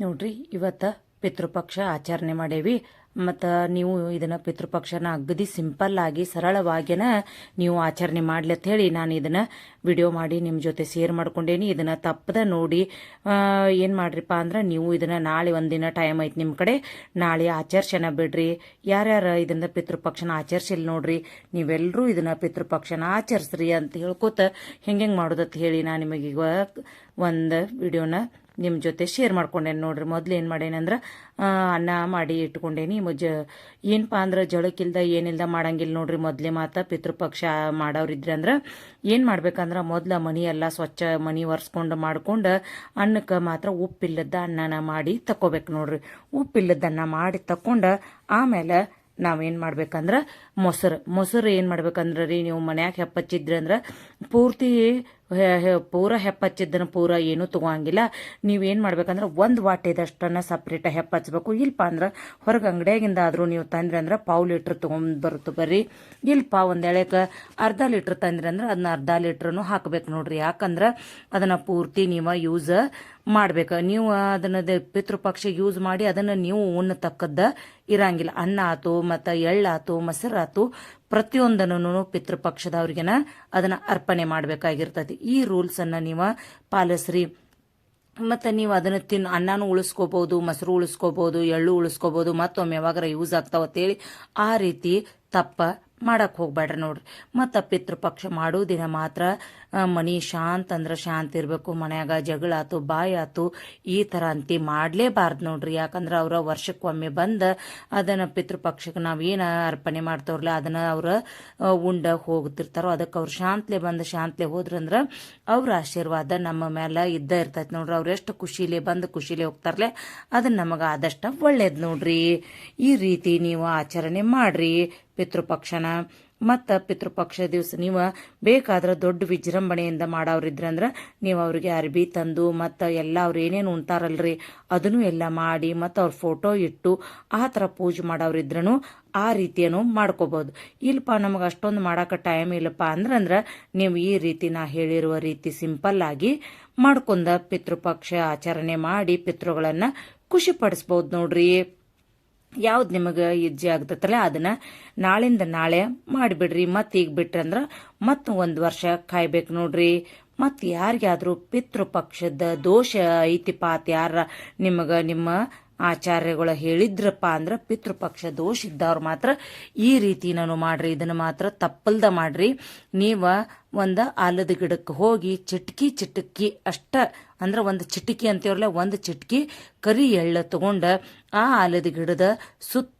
ನೋಡ್ರಿ, ಇವತ್ತ ಪಿತೃಪಕ್ಷ ಆಚರಣೆ ಮಾಡೇವಿ. ಮತ್ತು ನೀವು ಇದನ್ನ ಪಿತೃಪಕ್ಷನ ಅಗದಿ ಸಿಂಪಲ್ ಆಗಿ, ಸರಳವಾಗಿನ ನೀವು ಆಚರಣೆ ಮಾಡ್ಲಿ ಅಂತ ಹೇಳಿ ನಾನು ಇದನ್ನ ವಿಡಿಯೋ ಮಾಡಿ ನಿಮ್ಮ ಜೊತೆ ಶೇರ್ ಮಾಡ್ಕೊಂಡೇನಿ. ಇದನ್ನ ತಪ್ಪದ ನೋಡಿ ಏನು ಮಾಡ್ರಿಪ್ಪ ಅಂದ್ರೆ ನೀವು ಇದನ್ನ ನಾಳೆ ಒಂದಿನ ಟೈಮ್ ಐತಿ ನಿಮ್ಮ ಕಡೆ. ನಾಳೆ ಆಚರ್ಸನ ಬಿಡ್ರಿ. ಯಾರ್ಯಾರು ಇದನ್ನ ಪಿತೃಪಕ್ಷನ ಆಚರಿಸಿಲ್ಲ ನೋಡ್ರಿ. ನೀವೆಲ್ಲರೂ ಇದನ್ನ ಪಿತೃಪಕ್ಷನ ಆಚರಿಸ್ರಿ ಅಂತ ಹೇಳ್ಕೊತ ಹೆಂಗೆ ಮಾಡೋದತ್ ಹೇಳಿ ನಾನು ನಿಮಗೀಗ ಒಂದು ವಿಡಿಯೋನ ನಿಮ್ಮ ಜೊತೆ ಶೇರ್ ಮಾಡ್ಕೊಂಡೇನಿ ನೋಡ್ರಿ. ಮೊದ್ಲು ಏನು ಮಾಡೇನಂದ್ರೆ ಅನ್ನ ಮಾಡಿ ಇಟ್ಕೊಂಡೇನಿ. ಮುಜ ಏನಪ್ಪ ಅಂದ್ರೆ ಜಳಕ್ಕಿಲ್ದ ಏನಿಲ್ದ ಮಾಡಂಗಿಲ್ಲ ನೋಡ್ರಿ. ಮೊದಲೇ ಮಾತ ಪಿತೃಪಕ್ಷ ಮಾಡೋರಿದ್ರೆ ಅಂದ್ರೆ, ಏನು ಮಾಡ್ಬೇಕಂದ್ರೆ ಮೊದ್ಲು ಮನಿ ಎಲ್ಲ ಸ್ವಚ್ಛ ಮನಿ ಒರೆಸ್ಕೊಂಡು ಮಾಡ್ಕೊಂಡು ಅನ್ನಕ್ಕೆ ಮಾತ್ರ ಉಪ್ಪಿಲ್ಲದ ಅನ್ನನ ಮಾಡಿ ತಕೋಬೇಕು ನೋಡ್ರಿ. ಉಪ್ಪಿಲ್ಲದ ಅನ್ನ ಮಾಡಿ ತಕ್ಕೊಂಡು ಆಮೇಲೆ ನಾವೇನು ಮಾಡ್ಬೇಕಂದ್ರೆ ಮೊಸರು. ಮೊಸರು ಏನು ಮಾಡ್ಬೇಕಂದ್ರೆ ರೀ ನೀವು ಮನ್ಯಾಗ ಹೆಪ್ಪಚ್ಚಿದ್ರಿ ಅಂದ್ರೆ ಪೂರ್ತಿ ಪೂರ ಹೆಪ್ಪಚ್ಚಿದ್ದನ್ನ ಪೂರ ಏನೂ ತಗೋಂಗಿಲ್ಲ. ನೀವೇನು ಮಾಡ್ಬೇಕಂದ್ರೆ ಒಂದು ವಾಟೆದಷ್ಟನ್ನು ಸಪ್ರೇಟ್ ಹೆಪ್ಪಚ್ಬೇಕು. ಇಲ್ಲಪ್ಪ ಅಂದ್ರೆ ಹೊರಗೆ ಅಂಗಡಿಯಾಗಿಂದ ಆದರೂ ನೀವು ತಂದ್ರಿ ಅಂದ್ರೆ ಪಾವು ಲೀಟ್ರ್ ತೊಗೊಂಡು ಬರುತ್ತೆ ಬರ್ರಿ. ಇಲ್ಲಪ್ಪ ಒಂದು ಎಳೆಕ ಅರ್ಧ ಲೀಟ್ರ್ ತಂದ್ರಿ ಅಂದ್ರೆ ಅದನ್ನ ಅರ್ಧ ಲೀಟ್ರನು ಹಾಕ್ಬೇಕು ನೋಡ್ರಿ. ಯಾಕಂದ್ರೆ ಅದನ್ನ ಪೂರ್ತಿ ನೀವು ಯೂಸ್ ಮಾಡ್ಬೇಕು. ನೀವು ಅದನ್ನ ಪಿತೃಪಕ್ಷ ಯೂಸ್ ಮಾಡಿ ಅದನ್ನ ನೀವು ಉಣ್ಣತಕ್ಕದ್ದ ಇರಂಗಿಲ್ಲ. ಅನ್ನ ಆತು, ಮತ್ತು ಎಳ್ಳಾತು ಮೊಸರಾತು ಪ್ರತಿಯೊಂದನ್ನು ಪಿತೃಪಕ್ಷದವ್ರಿಗೆನ ಅದನ್ನ ಅರ್ಪಣೆ ಮಾಡ್ಬೇಕಾಗಿರ್ತೈತಿ. ಈ ರೂಲ್ಸ್ ಅನ್ನ ನೀವು ಪಾಲಿಸ್ರಿ. ಮತ್ತು ನೀವು ಅದನ್ನ ತಿನ್ನು ಅನ್ನನೂ ಉಳಿಸ್ಕೋಬಹುದು ಮೊಸರು ಉಳಿಸ್ಕೋಬಹುದು ಎಳ್ಳು ಉಳಿಸ್ಕೋಬಹುದು ಮತ್ತೊಮ್ಮೆ ಯಾವಾಗಾರ ಯೂಸ್ ಆಗ್ತಾವ ಅಂತೇಳಿ ಆ ರೀತಿ ತಪ್ಪ ಮಾಡಕ್ ಹೋಗ್ಬೇಡ್ರಿ ನೋಡ್ರಿ. ಮತ್ತು ಪಿತೃಪಕ್ಷ ಮಾಡೋ ದಿನ ಮಾತ್ರ ಮನೆ ಶಾಂತ ಅಂದ್ರೆ ಶಾಂತ ಇರಬೇಕು, ಮನ್ಯಾಗ ಜಗಳ ಆತು, ಬಾಯಿ ಆತು, ಈ ಥರ ಅಂತಿ ಮಾಡಲೇಬಾರ್ದು ನೋಡ್ರಿ. ಯಾಕಂದ್ರೆ ಅವ್ರ ವರ್ಷಕ್ಕೊಮ್ಮೆ ಬಂದ ಅದನ್ನ ಪಿತೃಪಕ್ಷಕ್ಕೆ ಏನ ಅರ್ಪಣೆ ಮಾಡ್ತವ್ರಲ್ಲ, ಅದನ್ನ ಅವ್ರ ಉಂಡ ಹೋಗ್ತಿರ್ತಾರೋ, ಅದಕ್ಕೆ ಅವ್ರು ಶಾಂತ್ಲೆ ಬಂದು ಶಾಂತ್ಲೆ ಹೋದ್ರಂದ್ರ ಅವ್ರ ಆಶೀರ್ವಾದ ನಮ್ಮ ಮೇಲೆ ಇದ್ದ ಇರ್ತೈತಿ ನೋಡ್ರಿ. ಅವ್ರು ಎಷ್ಟು ಖುಷಿಲೇ ಬಂದು ಖುಷಿಲೇ ಹೋಗ್ತಾರಲೆ ಅದನ್ನ ನಮಗೆ ಆದಷ್ಟ ಒಳ್ಳೇದು ನೋಡ್ರಿ. ಈ ರೀತಿ ನೀವು ಆಚರಣೆ ಮಾಡ್ರಿ. ಪಿತೃಪಕ್ಷನ. ಮತ್ತು ಪಿತೃಪಕ್ಷ ದಿವಸ ನೀವು ಬೇಕಾದ್ರೆ ದೊಡ್ಡ ವಿಜೃಂಭಣೆಯಿಂದ ಮಾಡೋರಿದ್ರಂದ್ರೆ ನೀವು ಅವ್ರಿಗೆ ಅರ್ಬಿ ತಂದು ಮತ್ತು ಎಲ್ಲ ಅವ್ರು ಏನೇನು ಉಣ್ತಾರಲ್ರಿ ಅದನ್ನು ಎಲ್ಲ ಮಾಡಿ ಮತ್ತು ಅವ್ರ ಫೋಟೋ ಇಟ್ಟು ಆ ಥರ ಪೂಜೆ ಮಾಡೋರಿದ್ರೂ ಆ ರೀತಿಯನ್ನು ಮಾಡ್ಕೋಬೋದು. ಇಲ್ಲಪ್ಪ ನಮಗೆ ಅಷ್ಟೊಂದು ಮಾಡೋಕೆ ಟೈಮ್ ಇಲ್ಲಪ್ಪ ಅಂದ್ರಂದ್ರೆ ನೀವು ಈ ರೀತಿ ನಾ ಹೇಳಿರುವ ರೀತಿ ಸಿಂಪಲ್ ಆಗಿ ಮಾಡ್ಕೊಂಡ ಪಿತೃಪಕ್ಷ ಆಚರಣೆ ಮಾಡಿ ಪಿತೃಗಳನ್ನು ಖುಷಿಪಡಿಸ್ಬೋದು ನೋಡ್ರಿ. ಯಾವ್ದು ನಿಮಗೆ ಇಜ್ಜಿ ಆಗ್ತೈತಲ್ಲ ಅದನ್ನ ನಾಳಿಂದ ನಾಳೆ ಮಾಡಿಬಿಡ್ರಿ. ಮತ್ತೆ ಈಗ ಬಿಟ್ರಂದ್ರ ಮತ್ತೆ ಒಂದು ವರ್ಷ ಕಾಯ್ಬೇಕು ನೋಡ್ರಿ. ಮತ್ತೆ ಯಾರಿಗಾದ್ರೂ ಪಿತೃಪಕ್ಷದ ದೋಷ ಐತಿ ಪಾತ್ ಯಾರ ನಿಮಗೆ ನಿಮ್ಮ ಆಚಾರ್ಯಗಳು ಹೇಳಿದ್ರಪ್ಪ ಅಂದ್ರೆ ಪಿತೃಪಕ್ಷ ದೋಷ ಇದ್ದವ್ರು ಮಾತ್ರ ಈ ರೀತಿ ನಾನು ಮಾಡ್ರಿ. ಇದನ್ನ ಮಾತ್ರ ತಪ್ಪಲ್ದ ಮಾಡ್ರಿ. ನೀವ ಒಂದು ಆಲದ ಗಿಡಕ್ಕೆ ಹೋಗಿ ಚಿಟಕಿ ಚಿಟಕಿ ಅಷ್ಟ, ಅಂದ್ರೆ ಒಂದು ಚಿಟಕಿ ಅಂತೀವ್ರಲ್ಲ, ಒಂದು ಚಿಟಕಿ ಕರಿ ಎಳ್ಳು ತಗೊಂಡ ಆ ಆಲದ ಗಿಡದ ಸುತ್ತ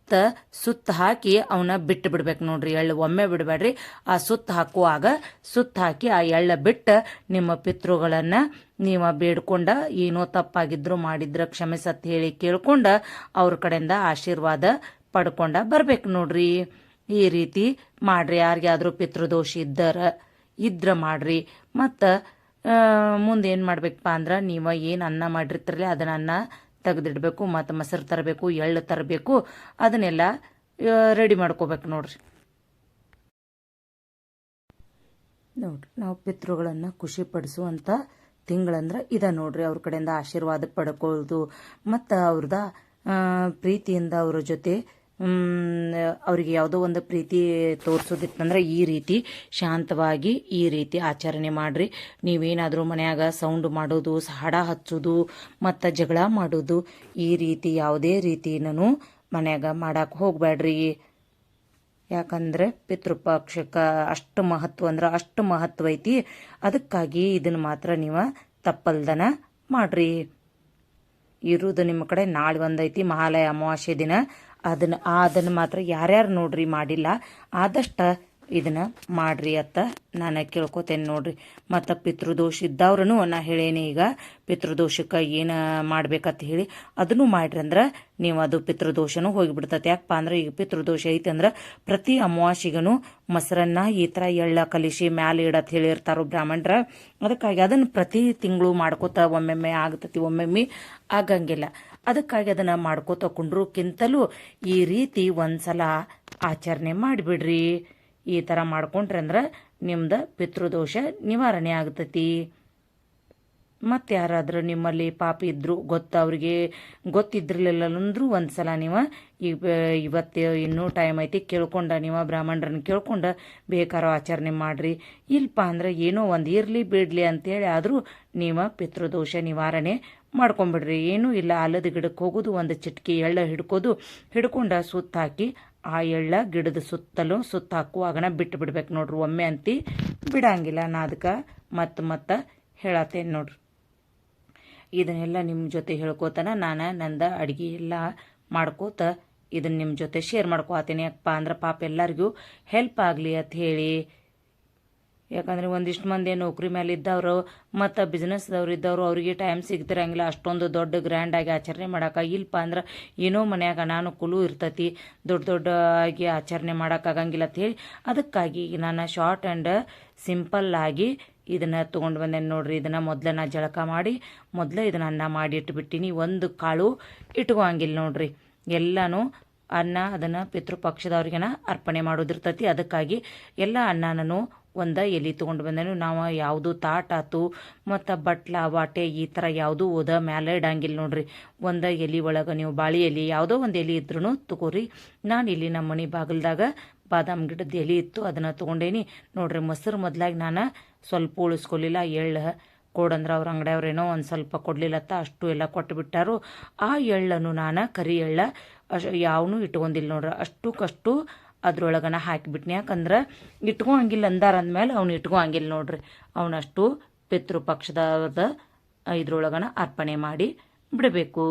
ಸುತ್ತ ಹಾಕಿ ಅವನ್ನ ಬಿಟ್ಟು ಬಿಡ್ಬೇಕು ನೋಡ್ರಿ. ಎಳ್ಳು ಒಮ್ಮೆ ಬಿಡಬೇಡ್ರಿ. ಆ ಸುತ್ತ ಹಾಕುವಾಗ ಸುತ್ತ ಹಾಕಿ ಆ ಎಳ್ಳ ಬಿಟ್ಟು ನಿಮ್ಮ ಪಿತೃಗಳನ್ನ ನೀವು ಬೇಡ್ಕೊಂಡ ಏನೋ ತಪ್ಪಾಗಿದ್ರು ಮಾಡಿದ್ರ ಕ್ಷಮಿಸತ್ ಹೇಳಿ ಕೇಳ್ಕೊಂಡ ಅವ್ರ ಕಡೆಯಿಂದ ಆಶೀರ್ವಾದ ಪಡ್ಕೊಂಡ ಬರ್ಬೇಕು ನೋಡ್ರಿ. ಈ ರೀತಿ ಮಾಡ್ರಿ. ಯಾರಿಗಾದ್ರೂ ಪಿತೃದೋಷ ಇದ್ದರ ಇದ್ರ ಮಾಡ್ರಿ. ಮತ್ತು ಮುಂದೆ ಏನು ಮಾಡ್ಬೇಕಪ್ಪ ಅಂದ್ರೆ ನೀವು ಏನು ಅನ್ನ ಮಾಡಿರ್ತೀರಲ್ಲ ಅದನ್ನ ಅನ್ನ ತೆಗೆದಿಡಬೇಕು, ಮತ್ತು ಮೊಸರು ತರಬೇಕು, ಎಳ್ಳು ತರಬೇಕು, ಅದನ್ನೆಲ್ಲ ರೆಡಿ ಮಾಡ್ಕೋಬೇಕು ನೋಡ್ರಿ. ನೋಡ್ರಿ, ನಾವು ಪಿತೃಗಳನ್ನು ಖುಷಿ ಪಡಿಸುವಂಥ ತಿಂಗಳಂದ್ರೆ ಇದ ನೋಡ್ರಿ. ಅವ್ರ ಕಡೆಯಿಂದ ಆಶೀರ್ವಾದ ಪಡ್ಕೊಳ್ಳೋದು ಮತ್ತು ಅವ್ರದ ಪ್ರೀತಿಯಿಂದ ಅವರ ಜೊತೆ ಅವ್ರಿಗೆ ಯಾವುದೋ ಒಂದು ಪ್ರೀತಿ ತೋರಿಸೋದಿತ್ತಂದ್ರೆ ಈ ರೀತಿ ಶಾಂತವಾಗಿ ಈ ರೀತಿ ಆಚರಣೆ ಮಾಡ್ರಿ. ನೀವೇನಾದರೂ ಮನೆಯಾಗ ಸೌಂಡ್ ಮಾಡೋದು, ಹಾಡ ಹಚ್ಚೋದು, ಮತ್ತು ಜಗಳ ಮಾಡೋದು, ಈ ರೀತಿ ಯಾವುದೇ ರೀತಿನೂ ಮನೆಯಾಗ ಮಾಡಕ್ಕೆ ಹೋಗಬೇಡ್ರಿ ಯಾಕಂದ್ರೆ ಪಿತೃಪಕ್ಷಕ್ಕೆ ಅಷ್ಟು ಮಹತ್ವ ಅಂದ್ರೆ ಅಷ್ಟು ಮಹತ್ವ ಐತಿ. ಅದಕ್ಕಾಗಿ ಇದನ್ನು ಮಾತ್ರ ನೀವು ತಪ್ಪಲ್ದನ ಮಾಡ್ರಿ. ಇರುವುದು ನಿಮ್ಮ ಕಡೆ ನಾಳೆ ಒಂದೈತಿ, ಮಹಾಲಯ ಅಮಾವಾಸ್ಯೆ ದಿನ. ಅದನ್ನ ಅದನ್ನ ಮಾತ್ರ ಯಾರ್ಯಾರು ನೋಡ್ರಿ ಮಾಡಿಲ್ಲ, ಆದಷ್ಟು ಇದನ್ನ ಮಾಡ್ರಿ ಅತ್ತ. ನಾನು ಕೇಳ್ಕೊತೇನೆ ನೋಡ್ರಿ. ಮತ್ತು ಪಿತೃದೋಷ ಇದ್ದವ್ರನು ನಾ ಹೇಳೇನಿ ಈಗ, ಪಿತೃದೋಷಕ್ಕೆ ಏನು ಮಾಡ್ಬೇಕಂತ ಹೇಳಿ ಅದನ್ನು ಮಾಡ್ರಿ ಅಂದ್ರೆ ನೀವು ಅದು ಪಿತೃದೋಷನೂ ಹೋಗಿಬಿಡ್ತೈತೆ. ಯಾಕಪ್ಪ ಅಂದ್ರೆ ಈಗ ಪಿತೃದೋಷ ಐತೆ ಅಂದ್ರೆ ಪ್ರತಿ ಅಮಾವಾಸಿಗನು ಮೊಸರನ್ನ ಈ ಥರ ಎಳ್ಳ ಕಲಿಸಿ ಮ್ಯಾಲೆ ಇಡತ್ ಹೇಳಿರ್ತಾರೋ ಬ್ರಾಹ್ಮಣರ, ಅದಕ್ಕಾಗಿ ಅದನ್ನು ಪ್ರತಿ ತಿಂಗಳು ಮಾಡ್ಕೋತ ಒಮ್ಮೆಮ್ಮೆ ಆಗ್ತತಿ, ಒಮ್ಮೆಮ್ಮೆ ಆಗಂಗಿಲ್ಲ. ಅದಕ್ಕಾಗಿ ಅದನ್ನ ಮಾಡ್ಕೋತ ಕುಂಡ್ರಕ್ಕಿಂತಲೂ ಈ ರೀತಿ ಒಂದ್ಸಲ ಆಚರಣೆ ಮಾಡಿಬಿಡ್ರಿ. ಈ ಥರ ಮಾಡ್ಕೊಂಡ್ರೆ ಅಂದ್ರೆ ನಿಮ್ದು ಪಿತೃದೋಷ ನಿವಾರಣೆ ಆಗ್ತತಿ. ಮತ್ತು ಯಾರಾದರೂ ನಿಮ್ಮಲ್ಲಿ ಪಾಪ ಇದ್ರು ಗೊತ್ತ, ಅವ್ರಿಗೆ ಗೊತ್ತಿದ್ರಲಿಲ್ಲ ಅಂದ್ರೂ ಒಂದು ಸಲ ನೀವು ಈಗ ಇವತ್ತು ಇನ್ನೂ ಟೈಮ್ ಐತಿ, ಕೇಳ್ಕೊಂಡ ನೀವು ಬ್ರಾಹ್ಮಣರನ್ನ ಕೇಳ್ಕೊಂಡ ಬೇಕಾರೋ ಆಚರಣೆ ಮಾಡಿರಿ. ಇಲ್ಪ ಅಂದ್ರೆ ಏನೋ ಒಂದು ಇರಲಿ ಬಿಡಲಿ ಅಂತೇಳಿ ಆದರೂ ನೀವು ಪಿತೃದೋಷ ನಿವಾರಣೆ ಮಾಡ್ಕೊಂಬಿಡ್ರಿ. ಏನೂ ಇಲ್ಲ ಆಲದ ಗಿಡಕ್ಕೆ ಹೋಗೋದು, ಒಂದು ಚಿಟ್ಕಿ ಎಳ್ಳ ಹಿಡ್ಕೋದು, ಹಿಡ್ಕೊಂಡ ಸುತ್ತಾಕಿ ಆ ಎಳ್ಳ ಗಿಡದ ಸುತ್ತಲೂ ಸುತ್ತಾಕುವಾಗನ ಬಿಟ್ಟು ಬಿಡ್ಬೇಕು ನೋಡ್ರಿ. ಒಮ್ಮೆ ಅಂತಿ ಬಿಡಂಗಿಲ್ಲ. ನಾ ಅದಕ್ಕೆ ಮತ್ತೆ ಮತ್ತೆ ಹೇಳತ್ತೇನೆ ನೋಡ್ರಿ. ಇದನ್ನೆಲ್ಲ ನಿಮ್ಮ ಜೊತೆ ಹೇಳ್ಕೋತನ, ನಾನು ನಂದ ಅಡುಗೆ ಎಲ್ಲ ಮಾಡ್ಕೋತ ಇದನ್ನ ನಿಮ್ಮ ಜೊತೆ ಶೇರ್ ಮಾಡ್ಕೋತೀನಿ. ಯಾಕಪ್ಪ ಅಂದ್ರೆ ಪಾಪ ಎಲ್ಲರಿಗೂ ಹೆಲ್ಪ್ ಆಗಲಿ ಅಂತ ಹೇಳಿ. ಯಾಕಂದರೆ ಒಂದಿಷ್ಟು ಮಂದಿ ನೌಕರಿ ಮೇಲೆ ಇದ್ದವರು ಮತ್ತು ಬಿಸ್ನೆಸ್ದವ್ರು ಇದ್ದವರು ಅವರಿಗೆ ಟೈಮ್ ಸಿಗ್ತಿರಂಗಿಲ್ಲ. ಅಷ್ಟೊಂದು ದೊಡ್ಡ ಗ್ರ್ಯಾಂಡಾಗಿ ಆಚರಣೆ ಮಾಡೋಕೆ. ಇಲ್ಪ ಅಂದ್ರೆ ಏನೋ ಮನ್ಯಾಗ ಅನಾನುಕೂಲ ಇರ್ತೈತಿ, ದೊಡ್ಡ ದೊಡ್ಡ ಆಗಿ ಆಚರಣೆ ಮಾಡೋಕ್ಕಾಗಂಗಿಲ್ಲ ಅಂತ ಹೇಳಿ. ಅದಕ್ಕಾಗಿ ನಾನು ಶಾರ್ಟ್ ಆ್ಯಂಡ್ ಸಿಂಪಲ್ಲಾಗಿ ಇದನ್ನ ತೊಗೊಂಡು ಬಂದೇನೆ ನೋಡ್ರಿ, ಇದನ್ನ ಮೊದ್ಲ ನಾ ಜಳಕ ಮಾಡಿ, ಮೊದಲು ಇದನ್ನ ಅನ್ನ ಮಾಡಿ ಇಟ್ಬಿಟ್ಟಿನಿ. ಒಂದು ಕಾಳು ಇಟ್ಕೋಂಗಿಲ್ಲ ನೋಡ್ರಿ. ಎಲ್ಲನೂ ಅನ್ನ, ಅದನ್ನು ಪಿತೃಪಕ್ಷದವ್ರಿಗೆನ ಅರ್ಪಣೆ ಮಾಡೋದಿರ್ತತಿ. ಅದಕ್ಕಾಗಿ ಎಲ್ಲ ಅನ್ನನೂ ಒಂದ ಎಲೆ ತೊಗೊಂಡು ಬಂದೇನು. ನಾವು ಯಾವುದು ತಾಟಾತು ಮತ್ತು ಬಟ್ಲ, ವಾಟೆ ಈ ಥರ ಯಾವುದು ಓದ ಮ್ಯಾಲೆ ಇಡಂಗಿಲ್ಲ ನೋಡ್ರಿ. ಒಂದ ಎಲೆ ಒಳಗೆ ನೀವು ಬಾಳಿ ಎಲೆ ಯಾವುದೋ ಒಂದು ಎಲೆ ಇದ್ರೂ ತಗೋರಿ. ನಾನು ಇಲ್ಲಿ ನಮ್ಮ ಮನೆ ಬಾಗಿಲ್ದಾಗ ಬಾದಾಮ್ ಗಿಡದ ಎಲೆ ಇತ್ತು, ಅದನ್ನು ತೊಗೊಂಡೇನಿ. ನೋಡ್ರಿ, ಮೊಸರು ಮೊದಲಾಗಿ ನಾನು ಸ್ವಲ್ಪ ಉಳಿಸ್ಕೊಲಿಲ್ಲ, ಎಳ್ಳು ಕೊಡಂದ್ರೆ ಅವ್ರ ಅಂಗಡಿಯವ್ರೇನೋ ಒಂದು ಸ್ವಲ್ಪ ಕೊಡಲಿಲ್ಲತ್ತ, ಅಷ್ಟು ಎಲ್ಲ ಕೊಟ್ಟು ಬಿಟ್ಟಾರು ಆ ಎಳ್ಳನ್ನು ನಾನು ಕರಿ ಎಳ್ಳ ಅಶ್ ಯಾವನು ಇಟ್ಕೊಂಡಿಲ್ಲ ನೋಡ್ರಿ. ಅಷ್ಟಕ್ಕಷ್ಟು ಅದ್ರೊಳಗನ ಹಾಕಿಬಿಟ್ನಿ. ಯಾಕಂದ್ರೆ ಇಟ್ಕೊಂಗಿಲ್ಲ ಅಂದಾರ ಅಂದಮೇಲೆ ಅವ್ನು ಇಟ್ಕೊಂಗಿಲ್ಲ ನೋಡ್ರಿ. ಅವನಷ್ಟು ಪಿತೃಪಕ್ಷದ ಇದ್ರೊಳಗನ ಅರ್ಪಣೆ ಮಾಡಿ ಬಿಡಬೇಕು.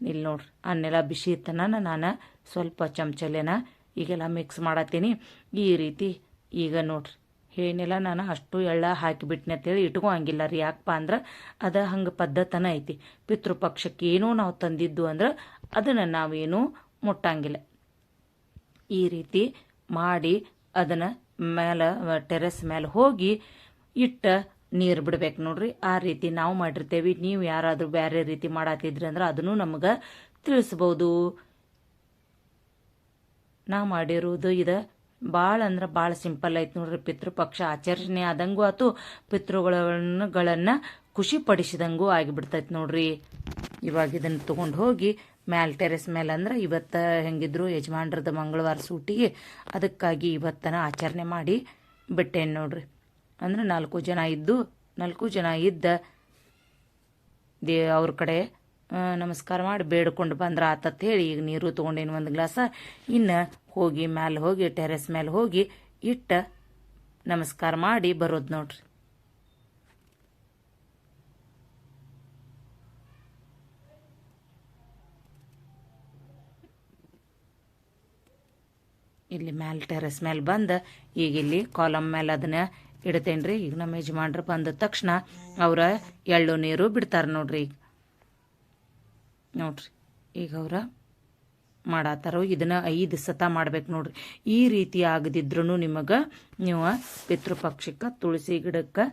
ಇಲ್ಲಿ ನೋಡ್ರಿ ಅನ್ನೆಲ್ಲ ಬಿಸಿ ಇತ್ತನ ನಾನು ಸ್ವಲ್ಪ ಚಮಚಲೆನ ಈಗೆಲ್ಲ ಮಿಕ್ಸ್ ಮಾಡತ್ತೀನಿ. ಈ ರೀತಿ ಈಗ ನೋಡ್ರಿ. ಏನಿಲ್ಲ ನಾನು ಅಷ್ಟು ಎಳ್ಳ ಹಾಕಿಬಿಟ್ನೆ ಅಂತೇಳಿ ಇಟ್ಕೊಂಗಿಲ್ಲ ರೀ. ಯಾಕಪ್ಪ ಅಂದ್ರೆ ಅದು ಹಂಗೆ ಪದ್ಧತನ ಐತಿ. ಪಿತೃಪಕ್ಷಕ್ಕೆ ಏನೋ ನಾವು ತಂದಿದ್ದು ಅಂದ್ರೆ ಅದನ್ನು ನಾವೇನು ಮುಟ್ಟಂಗಿಲ್ಲ. ಈ ರೀತಿ ಮಾಡಿ ಅದನ್ನು ಮೇಲೆ ಟೆರೆಸ್ ಮೇಲೆ ಹೋಗಿ ಇಟ್ಟ ನೀರು ಬಿಡ್ಬೇಕು ನೋಡ್ರಿ. ಆ ರೀತಿ ನಾವು ಮಾಡಿರ್ತೇವೆ. ನೀವು ಯಾರಾದರೂ ಬೇರೆ ರೀತಿ ಮಾಡತ್ತಿದ್ರಿ ಅಂದ್ರೆ ಅದನ್ನು ನಮಗೆ ತಿಳಿಸ್ಬೋದು. ನಾ ಮಾಡಿರುವುದು ಇದು ಭಾಳ ಅಂದ್ರೆ ಭಾಳ ಸಿಂಪಲ್ ಐತೆ ನೋಡ್ರಿ. ಪಿತೃಪಕ್ಷ ಆಚರಣೆ ಆದಂಗೂ ಆತು ಪಿತೃಗಳನ್ನ ಖುಷಿ ಪಡಿಸಿದಂಗೂ ಆಗಿಬಿಡ್ತೈತೆ ನೋಡ್ರಿ. ಇವಾಗ ಇದನ್ನು ತೊಗೊಂಡು ಹೋಗಿ ಮ್ಯಾಲ್ ಟೆರೆಸ್ ಮೇಲೆ ಅಂದ್ರೆ ಇವತ್ತು ಹೆಂಗಿದ್ರು ಯಜಮಾನ್ರದ ಮಂಗಳವಾರ ಸೂಟಿಗೆ ಅದಕ್ಕಾಗಿ ಇವತ್ತನ ಆಚರಣೆ ಮಾಡಿ ಬಿಟ್ಟೇನು ನೋಡ್ರಿ. ಅಂದ್ರೆ ನಾಲ್ಕು ಜನ ಇದ್ದು, ನಾಲ್ಕು ಜನ ಇದ್ದ ದೇ ಅವ್ರ ಕಡೆ ನಮಸ್ಕಾರ ಮಾಡಿ ಬೇಡ್ಕೊಂಡು ಬಂದ್ರೆ ಆತತ್ ಹೇಳಿ, ಈಗ ನೀರು ತೊಗೊಂಡೇನು ಒಂದು ಗ್ಲಾಸ, ಇನ್ನು ಹೋಗಿ ಮ್ಯಾಲೆ ಹೋಗಿ, ಟೆರೆಸ್ ಮೇಲೆ ಹೋಗಿ ಇಟ್ಟ ನಮಸ್ಕಾರ ಮಾಡಿ ಬರೋದು ನೋಡ್ರಿ. ಇಲ್ಲಿ ಮ್ಯಾಲೆ ಟೆರೆಸ್ ಮೇಲೆ ಬಂದು, ಈಗ ಇಲ್ಲಿ ಕಾಲಮ್ ಮೇಲೆ ಅದನ್ನ ಇಡ್ತೇನೆ ರೀ ಈಗ ನಮ್ಮ ಯಜಮಾನ್ರು ಬಂದ ತಕ್ಷಣ ಅವರ ಎಳ್ಳು ನೀರು ಬಿಡ್ತಾರೆ ನೋಡ್ರಿ ಈಗ. ನೋಡ್ರಿ. ಈಗ ಅವ್ರ ಮಾಡತ್ತಾರೋ ಇದನ್ನ ಐದು ಸತ ಮಾಡ್ಬೇಕು ನೋಡ್ರಿ. ಈ ರೀತಿ ಆಗದಿದ್ರೂ ನಿಮಗೆ ನೀವು ಪಿತೃಪಕ್ಷಕ್ಕೆ ತುಳಸಿ ಗಿಡಕ್ಕೆ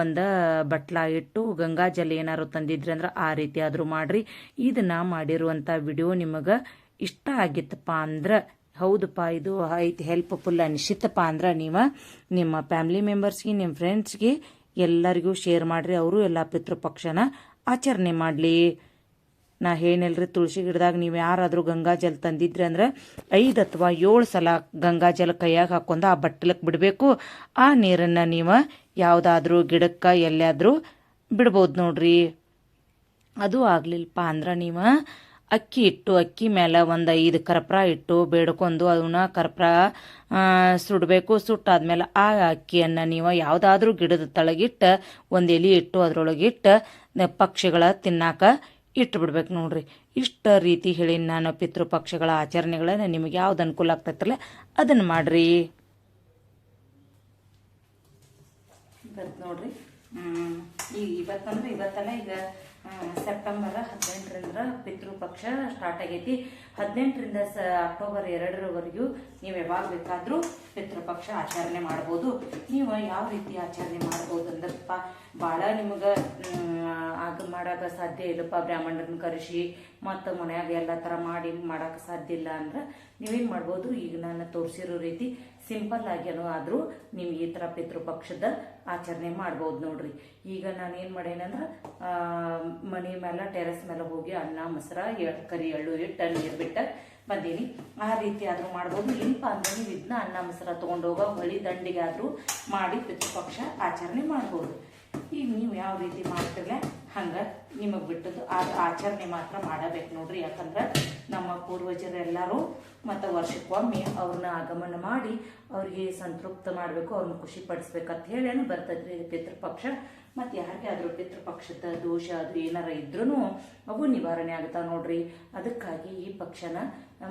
ಒಂದು ಬಟ್ಲ ಇಟ್ಟು ಗಂಗಾ ಜಲ ಏನಾರು ತಂದಿದ್ರಿ ಅಂದ್ರೆ ಆ ರೀತಿ ಆದರೂ ಮಾಡ್ರಿ. ಇದನ್ನ ಮಾಡಿರುವಂಥ ವಿಡಿಯೋ ನಿಮಗೆ ಇಷ್ಟ ಆಗಿತ್ತಪ್ಪ ಅಂದ್ರೆ ಹೌದಪ್ಪ, ಇದು ಐತಿ ಹೆಲ್ಪ್ಫುಲ್ ಅನಿಸಿತ್ತಪ್ಪ ಅಂದ್ರೆ ನೀವು ನಿಮ್ಮ ಫ್ಯಾಮಿಲಿ ಮೆಂಬರ್ಸ್ಗೆ, ನಿಮ್ಮ ಫ್ರೆಂಡ್ಸ್ಗೆ ಎಲ್ಲರಿಗೂ ಶೇರ್ ಮಾಡಿರಿ. ಅವರು ಎಲ್ಲ ಪಿತೃಪಕ್ಷನ ಆಚರಣೆ ಮಾಡಲಿ. ನಾ ಏನಲ್ರಿ ತುಳಸಿ ಗಿಡದಾಗ ನೀವು ಯಾರಾದರೂ ಗಂಗಾ ಜಲ ತಂದಿದ್ರಿ ಅಂದ್ರೆ ಐದು ಅಥವಾ ಏಳು ಸಲ ಗಂಗಾ ಜಲ ಕೈಯಾಗ ಹಾಕೊಂಡು ಆ ಬಟ್ಟಲಕ್ಕೆ ಬಿಡಬೇಕು. ಆ ನೀರನ್ನು ನೀವು ಯಾವುದಾದ್ರೂ ಗಿಡಕ್ಕೆ ಎಲ್ಲಾದರೂ ಬಿಡ್ಬೋದು ನೋಡ್ರಿ. ಅದು ಆಗ್ಲಿಲ್ಲಪ್ಪ ಅಂದ್ರೆ ನೀವು ಅಕ್ಕಿ ಇಟ್ಟು ಅಕ್ಕಿ ಮೇಲೆ ಒಂದು ಐದು ಕರ್ಪೂರ ಇಟ್ಟು ಬೇಡ್ಕೊಂಡು ಅದನ್ನ ಕರ್ಪೂರ ಸುಡಬೇಕು. ಸುಟ್ಟಾದ್ಮೇಲೆ ಆ ಅಕ್ಕಿಯನ್ನು ನೀವು ಯಾವುದಾದ್ರೂ ಗಿಡದ ತಳಗಿಟ್ಟು ಒಂದು ಎಲೆ ಇಟ್ಟು ಅದರೊಳಗಿಟ್ಟು ಪಕ್ಷಿಗಳ ತಿನ್ನಾಕ ಇಟ್ಟು ಬಿಡ್ಬೇಕು ನೋಡ್ರಿ. ಇಷ್ಟ ರೀತಿ ಹೇಳಿ ನಾನು ಪಿತೃಪಕ್ಷಗಳ ಆಚರಣೆಗಳನ್ನು ನಿಮಗೆ ಯಾವ್ದು ಅನುಕೂಲ ಆಗ್ತೈತಲ್ಲ ಅದನ್ನು ಮಾಡ್ರಿ. ಇವತ್ತು ನೋಡ್ರಿ ಈಗ ಇವತ್ತಂದ್ರೆ ಇವತ್ತಲ್ಲ ಈಗ ಸೆಪ್ಟೆಂಬರ್ ಹದಿನೆಂಟರಿಂದ ಪಿತೃಪಕ್ಷ ಸ್ಟಾರ್ಟ್ ಆಗೈತಿ. ಹದಿನೆಂಟರಿಂದ ಸ, ಅಕ್ಟೋಬರ್ ಎರಡರವರೆಗೂ ನೀವು ಯಾವಾಗ ಬೇಕಾದರೂ ಪಿತೃಪಕ್ಷ ಆಚರಣೆ ಮಾಡ್ಬೋದು. ನೀವು ಯಾವ ರೀತಿ ಆಚರಣೆ ಮಾಡ್ಬೋದು ಅಂದ್ರಪ್ಪ ಭಾಳ ನಿಮಗೆ ಆಗ ಮಾಡಕ್ಕೆ ಸಾಧ್ಯ ಇಲ್ಲಪ್ಪ ಬ್ರಾಹ್ಮಣರನ್ನ ಕರೆಸಿ, ಮತ್ತು ಮನ್ಯಾಗ ಎಲ್ಲ ಥರ ಮಾಡಿ ಮಾಡಕ್ಕೆ ಸಾಧ್ಯ ಇಲ್ಲ ಅಂದ್ರೆ ನೀವೇನು ಮಾಡ್ಬೋದು? ಈಗ ನಾನು ತೋರಿಸಿರೋ ರೀತಿ ಸಿಂಪಲ್ ಆಗ್ಯನೋ ಆದರೂ ನೀವು ಈ ಥರ ಪಿತೃಪಕ್ಷದ ಆಚರಣೆ ಮಾಡ್ಬೋದು ನೋಡ್ರಿ. ಈಗ ನಾನು ಏನು ಮಾಡೇನಂದ್ರೆ ಮನೆ ಮೇಲೆ ಟೆರೆಸ್ ಮೇಲೆ ಹೋಗಿ ಅನ್ನ, ಮೊಸರ ಕರಿ, ಎಳ್ಳು ಇಟ್ಟು ನೀರು ಬಿಟ್ಟ ಬಂದೀನಿ. ಆ ರೀತಿ ಆದರೂ ಮಾಡ್ಬೋದು. ಇಲ್ಪ ಅಂದ್ರೆ ನೀವು ಇದನ್ನ ಅನ್ನ, ಮೊಸರ ತಗೊಂಡೋಗ, ಹೊಳಿ ದಂಡಿಗೆ ಆದರೂ ಮಾಡಿ ಪಿತೃಪಕ್ಷ ಆಚರಣೆ ಮಾಡ್ಬೋದು. ಈಗ ನೀವು ಯಾವ ರೀತಿ ಮಾಡ್ತಿರಲ್ಲ ಹಂಗೆ ನಿಮಗೆ ಬಿಟ್ಟದ್ದು ಆದ ಆಚರಣೆ ಮಾತ್ರ ಮಾಡಬೇಕು ನೋಡ್ರಿ. ಯಾಕಂದ್ರೆ ನಮ್ಮ ಪೂರ್ವಜರೆಲ್ಲರೂ ಮತ್ತು ವರ್ಷಕ್ಕೊಮ್ಮೆ ಅವ್ರನ್ನ ಆಗಮನ ಮಾಡಿ ಅವ್ರಿಗೆ ಸಂತೃಪ್ತ ಮಾಡಬೇಕು ಅವ್ರನ್ನ ಖುಷಿ ಪಡಿಸ್ಬೇಕಂತ ಹೇಳಿ ಬರ್ತೈತ್ರಿ ರೀ ಪಿತೃಪಕ್ಷ. ಮತ್ತು ಯಾರಿಗೆ ಆದರೂ ಪಿತೃಪಕ್ಷದ ದೋಷ ಅದು ಏನಾರ ಇದ್ರೂ ಅವು ನಿವಾರಣೆ ಆಗ್ತಾವೆ ನೋಡ್ರಿ. ಅದಕ್ಕಾಗಿ ಈ ಪಕ್ಷನ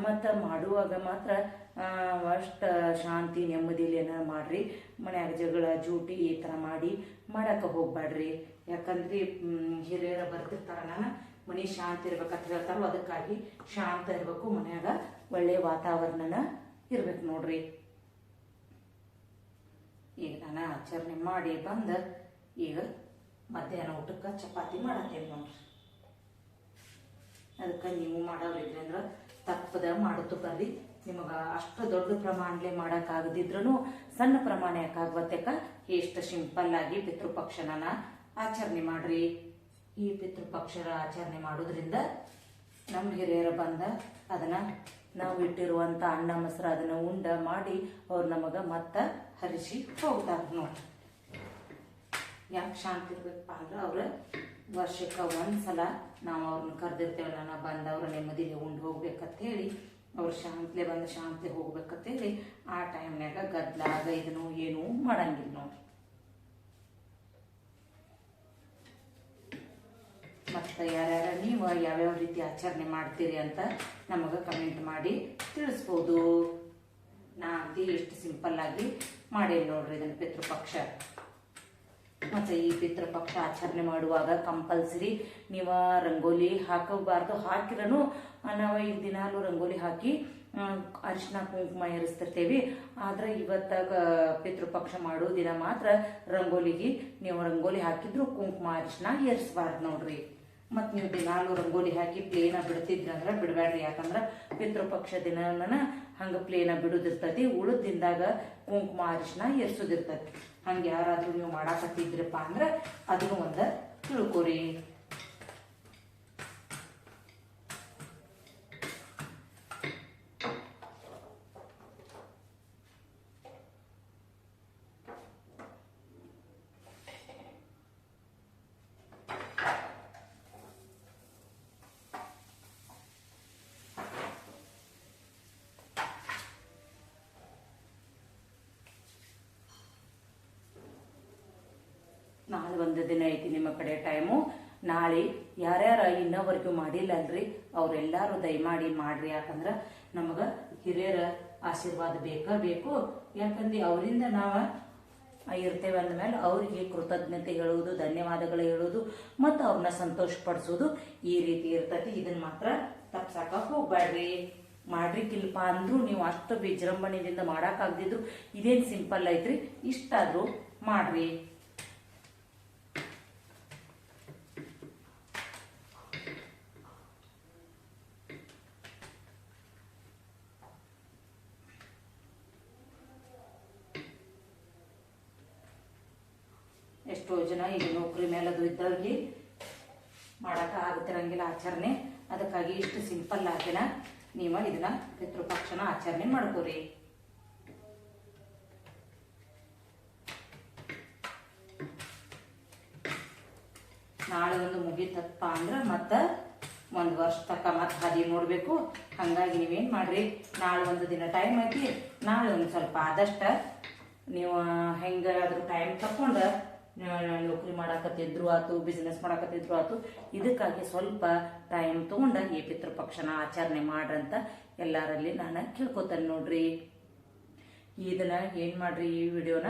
ಮತ್ತು ಮಾಡುವಾಗ ಮಾತ್ರ ಅಷ್ಟು ಶಾಂತಿ, ನೆಮ್ಮದಿಲಿ ಏನಾರ ಮಾಡ್ರಿ. ಮನ್ಯಾಗ ಜಗಳ, ಜೂಟಿ ಈ ಥರ ಮಾಡಿ ಮಾಡಕ್ಕೆ ಹೋಗ್ಬೇಡ್ರಿ ಯಾಕಂದ್ರೆ ಹಿರಿಯರ ನಾನು, ಮನೆ ಶಾಂತಿ ಇರ್ಬೇಕಂತ ಹೇಳ್ತಾರೋ ಅದಕ್ಕಾಗಿ ಶಾಂತ ಇರಬೇಕು. ಮನ್ಯಾಗ ಒಳ್ಳೆಯ ವಾತಾವರಣನ ಇರ್ಬೇಕು ನೋಡ್ರಿ. ಈಗ ನಾನು ಆಚರಣೆ ಮಾಡಿ ಬಂದು, ಈಗ ಮಧ್ಯಾಹ್ನ ಊಟಕ್ಕೆ ಚಪಾತಿ ಮಾಡತ್ತೇನೆ ನೋಡ್ರಿ. ಅದಕ್ಕೆ ನೀವು ಮಾಡೋರಿದ್ರಿ ಅಂದ್ರೆ ತಪ್ಪದ ಮಾಡುತ್ತು ಬರ್ರಿ. ನಿಮಗೆ ಅಷ್ಟು ದೊಡ್ಡ ಪ್ರಮಾಣಲೆ ಮಾಡೋಕ್ಕಾಗದಿದ್ರೂ ಸಣ್ಣ ಪ್ರಮಾಣ ಯಾಕಾಗುವತ್ತೆಕ ಎಷ್ಟು ಸಿಂಪಲ್ ಆಗಿ ಪಿತೃಪಕ್ಷನ ಆಚರಣೆ ಮಾಡ್ರಿ. ಈ ಪಿತೃಪಕ್ಷರ ಆಚರಣೆ ಮಾಡೋದ್ರಿಂದ ನಮ್ಮ ಹಿರಿಯರು ಬಂದ ಅದನ್ನ ನಾವು ಇಟ್ಟಿರುವಂತ ಅಣ್ಣ ಮೊಸರು ಅದನ್ನ ಉಂಡ ಮಾಡಿ ಅವ್ರು ನಮಗ ಮತ್ತ ಹರಿಸಿ ಹೋಗ್ತಾರ ನೋಡ್ರಿ ಯಾಕೆ ಶಾಂತಿ ಇರ್ಬೇಕಪ್ಪ ಅಂದ್ರೆ ಅವ್ರ ವರ್ಷಕ್ಕೆ ಒಂದ್ಸಲ ನಾವು ಅವ್ರನ್ನ ಕರೆದಿರ್ತೇವಲ್ಲ ನಾ ಬಂದವ್ರ ನೆಮ್ಮದಿಗೆ ಉಂಡು ಹೋಗ್ಬೇಕಂತ ಹೇಳಿ ಅವ್ರು ಶಾಂತಲೆ ಬಂದು ಶಾಂತಿ ಹೋಗ್ಬೇಕಂತ ಹೇಳಿ ಆ ಟೈಮ್ನಾಗ ಗದ್ಲಾಗ ಇದನ್ನು ಏನೂ ಮಾಡಂಗಿಲ್ಲ ನೋಡ್ರಿ. ಮತ್ತು ಯಾರ್ಯಾರ ನೀವು ಯಾವ್ಯಾವ ರೀತಿ ಆಚರಣೆ ಮಾಡ್ತೀರಿ ಅಂತ ನಮಗೆ ಕಮೆಂಟ್ ಮಾಡಿ ತಿಳಿಸ್ಬೋದು. ನಾ ಅಂತೀ ಎಷ್ಟು ಸಿಂಪಲ್ ಆಗಿ ಮಾಡೇನಿ ನೋಡ್ರಿ ಇದನ್ನು ಪಿತೃಪಕ್ಷ. ಮತ್ತು ಈ ಪಿತೃಪಕ್ಷ ಆಚರಣೆ ಮಾಡುವಾಗ ಕಂಪಲ್ಸರಿ ನೀವು ರಂಗೋಲಿ ಹಾಕಬಾರ್ದು, ಹಾಕಿರನು ನಾವು ಈಗ ದಿನಾಲು ರಂಗೋಲಿ ಹಾಕಿ ಅರಿಶಿನ ಕುಂಕುಮ ಏರಿಸ್ತಿರ್ತೇವಿ. ಆದ್ರೆ ಇವತ್ತಾಗ ಪಿತೃಪಕ್ಷ ಮಾಡೋ ದಿನ ಮಾತ್ರ ರಂಗೋಲಿಗೆ, ನೀವು ರಂಗೋಲಿ ಹಾಕಿದ್ರು ಕುಂಕುಮ ಅರಿಶಿನ ಏರಿಸಬಾರ್ದು ನೋಡ್ರಿ. ಮತ್ತು ನೀವು ದಿನಾಲು ರಂಗೋಲಿ ಹಾಕಿ ಪ್ಲೇನ ಬಿಡ್ತಿದ್ರಿ ಅಂದ್ರೆ ಬಿಡಬೇಡ್ರಿ ಯಾಕಂದ್ರೆ ಪಿತೃಪಕ್ಷ ದಿನನ ಹಂಗೆ ಪ್ಲೇನ ಬಿಡುದಿರ್ತೈತಿ. ಉಳಿದ ದಿನದಾಗ ಕುಂಕುಮ ಅರಿಶಿನ ಎರ್ಸೋದಿರ್ತೈತಿ ಹಂಗೆ ಯಾರಾದರೂ ನೀವು ಮಾಡಾಕತ್ತಿದ್ರಪ್ಪ ಅಂದ್ರೆ ಅದನ್ನು ಒಂದ ತಿಳ್ಕೊರಿ. ನಾಳೆ ಒಂದು ದಿನ ಐತಿ ನಿಮ್ಮ ಕಡೆ ಟೈಮು. ನಾಳೆ ಯಾರ್ಯಾರ ಇನ್ನವರೆಗೂ ಮಾಡಿಲ್ಲ ಅಲ್ರಿ ಅವ್ರೆಲ್ಲಾರು ದಯಮಾಡಿ ಮಾಡ್ರಿ. ಯಾಕಂದ್ರೆ ನಮಗ ಹಿರಿಯರ ಆಶೀರ್ವಾದ ಬೇಕ ಬೇಕು. ಯಾಕಂದ್ರೆ ಅವರಿಂದ ನಾವು ಇರ್ತೇವೆ ಅಂದಮೇಲೆ ಅವರಿಗೆ ಕೃತಜ್ಞತೆ ಹೇಳುವುದು, ಧನ್ಯವಾದಗಳು ಹೇಳುವುದು, ಮತ್ತು ಅವ್ರನ್ನ ಸಂತೋಷ ಪಡಿಸೋದು ಈ ರೀತಿ ಇರ್ತತಿ. ಇದನ್ನ ಮಾತ್ರ ತಪ್ಸಾಕ ಹೋಗ್ಬೇಡ್ರಿ ಮಾಡ್ರಿಕ್ಕಿಲ್ಪ ಅಂದ್ರೂ ನೀವು ಅಷ್ಟು ವಿಜೃಂಭಣೆಯಿಂದ ಮಾಡೋಕ್ಕಾಗದಿದ್ರು ಇದೇನು ಸಿಂಪಲ್ ಐತ್ರಿ? ಇಷ್ಟಾದರೂ ಮಾಡ್ರಿ. ಎಷ್ಟೋ ಜನ ಈಗ ನೌಕರಿ ಮೇಲೆ ಅದು ಇದ್ದವ್ರಿಗೆ ಮಾಡಕ್ಕೆ ಆಗುತ್ತಿರಂಗಿಲ್ಲ ಆಚರಣೆ. ಅದಕ್ಕಾಗಿ ಇಷ್ಟು ಸಿಂಪಲ್ ಆಗಿನ ನೀವು ಇದನ್ನ ಪಿತೃಪಕ್ಷನ ಆಚರಣೆ ಮಾಡ್ಕೋರಿ. ನಾಳೆ ಒಂದು ಮುಗಿತಪ್ಪ ಅಂದ್ರೆ ಮತ್ತೆ ಒಂದು ವರ್ಷ ತಕ್ಕ ಮತ್ತೆ ಹಾದಿ ನೋಡಬೇಕು. ಹಂಗಾಗಿ ನೀವೇನು ಮಾಡ್ರಿ? ನಾಳೆ ಒಂದು ದಿನ ಟೈಮ್ ಐತಿ. ನಾಳೆ ಒಂದು ಸ್ವಲ್ಪ ಆದಷ್ಟ ನೀವು ಹೆಂಗಾದ್ರೂ ಟೈಮ್ ತಕೊಂಡು ನೌಕರಿ ಮಾಡಾಕತ್ತಿದ್ರು ಆತು ಬಿಸ್ನೆಸ್ ಮಾಡಾಕತ್ತಿದ್ರು ಆತು. ಇದಕ್ಕಾಗಿ ಸ್ವಲ್ಪ ಟೈಮ್ ತಗೊಂಡ ಈ ಪಿತೃಪಕ್ಷನ ಆಚರಣೆ ಮಾಡ್ರಂತ ಎಲ್ಲರಲ್ಲಿ ನಾನು ಕೇಳ್ಕೊತೇನೆ ನೋಡ್ರಿ. ಇದನ್ನ ಏನ್ ಮಾಡ್ರಿ ಈ ವಿಡಿಯೋನ?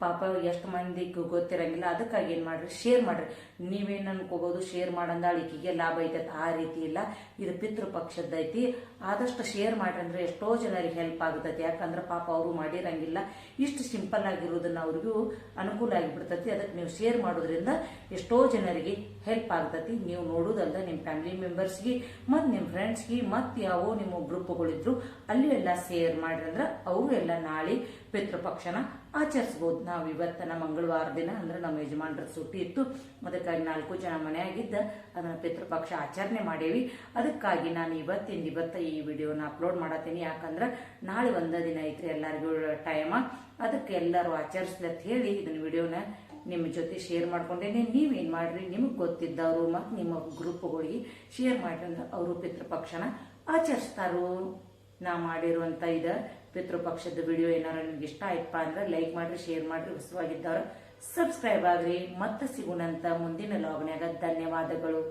ಪಾಪ ಎಷ್ಟು ಮಂದಿಗೆ ಗೊತ್ತಿರಂಗಿಲ್ಲ. ಅದಕ್ಕಾಗಿ ಏನು ಮಾಡ್ರಿ? ಶೇರ್ ಮಾಡ್ರಿ. ನೀವೇನು ಅನ್ಕೋಬಹುದು ಶೇರ್ ಮಾಡಂದ ಅಳಿಕೆಗೆ ಲಾಭ ಐತೈತೆ ಆ ರೀತಿ ಇಲ್ಲ. ಇದು ಪಿತೃ ಪಕ್ಷದ್ದೈತಿ ಆದಷ್ಟು ಶೇರ್ ಮಾಡ್ರಿ ಅಂದ್ರೆ ಎಷ್ಟೋ ಜನರಿಗೆ ಹೆಲ್ಪ್ ಆಗ್ತೈತಿ. ಯಾಕಂದ್ರೆ ಪಾಪ ಅವರು ಮಾಡಿರಂಗಿಲ್ಲ. ಇಷ್ಟು ಸಿಂಪಲ್ ಆಗಿರೋದನ್ನ ಅವ್ರಿಗೂ ಅನುಕೂಲ ಆಗಿಬಿಡ್ತೈತಿ. ಅದಕ್ಕೆ ನೀವು ಶೇರ್ ಮಾಡೋದ್ರಿಂದ ಎಷ್ಟೋ ಜನರಿಗೆ ಹೆಲ್ಪ್ ಆಗ್ತೈತಿ. ನೀವು ನೋಡೋದಲ್ದ ನಿಮ್ಮ ಫ್ಯಾಮಿಲಿ ಮೆಂಬರ್ಸ್ಗೆ ಮತ್ತು ನಿಮ್ಮ ಫ್ರೆಂಡ್ಸ್ಗೆ ಮತ್ತು ಯಾವ ನಿಮ್ಮ ಗ್ರೂಪ್ಗಳಿದ್ರು ಅಲ್ಲಿ ಎಲ್ಲ ಶೇರ್ ಮಾಡ್ರಿ ಅಂದ್ರೆ ಅವರು ಎಲ್ಲ ನಾಳೆ ಪಿತೃಪಕ್ಷನ ಆಚರಿಸ್ಬೋದು. ನಾವು ಇವತ್ತನ ಮಂಗಳವಾರ ದಿನ ಅಂದ್ರೆ ನಮ್ಮ ಯಜಮಾನ್ರ ಸುಟ್ಟಿ ಇತ್ತು. ಅದಕ್ಕಾಗಿ ನಾಲ್ಕು ಜನ ಮನೆಯಾಗಿದ್ದ. ಅದನ್ನ ಪಿತೃಪಕ್ಷ ಆಚರಣೆ ಮಾಡೇವಿ. ಅದಕ್ಕಾಗಿ ನಾನು ಇವತ್ತಿಂದ ಇವತ್ತ ಈ ವಿಡಿಯೋನ ಅಪ್ಲೋಡ್ ಮಾಡತ್ತೀನಿ. ಯಾಕಂದ್ರೆ ನಾಳೆ ಒಂದ ದಿನ ಐತ್ರಿ ಎಲ್ಲರಿಗೂ ಟೈಮ. ಅದಕ್ಕೆ ಎಲ್ಲರೂ ಆಚರಿಸ್ಲತ್ ಹೇಳಿ ಇದನ್ನ ವಿಡಿಯೋನ ನಿಮ್ಮ ಜೊತೆ ಶೇರ್ ಮಾಡ್ಕೊಂಡೇನೆ. ನೀವೇನು ಮಾಡ್ರಿ? ನಿಮಗೆ ಗೊತ್ತಿದ್ದವರು ಮತ್ತು ನಿಮ್ಮ ಗ್ರೂಪ್ಗಳಿಗೆ ಶೇರ್ ಮಾಡ್ರಿ ಅವರು ಪಿತೃಪಕ್ಷನ ಆಚರಿಸ್ತಾರೋ. ನಾ ಮಾಡಿರುವಂಥ ಇದ ಪಿತೃಪಕ್ಷದ ವಿಡಿಯೋ ಏನಾರ ನಿಮ್ಗೆ ಇಷ್ಟ ಆಯ್ತಪ್ಪ ಅಂದ್ರೆ ಲೈಕ್ ಮಾಡ್ರಿ ಶೇರ್ ಮಾಡ್ರಿ ಹೊಸವಾಗಿದ್ದವ್ರ ಸಬ್ಸ್ಕ್ರೈಬ್ ಆಗ್ರಿ. ಮತ್ತೆ ಸಿಗುಣಂತ ಮುಂದಿನ ಲಾಗ್ನ್ಯಾಗ ಧನ್ಯವಾದಗಳು.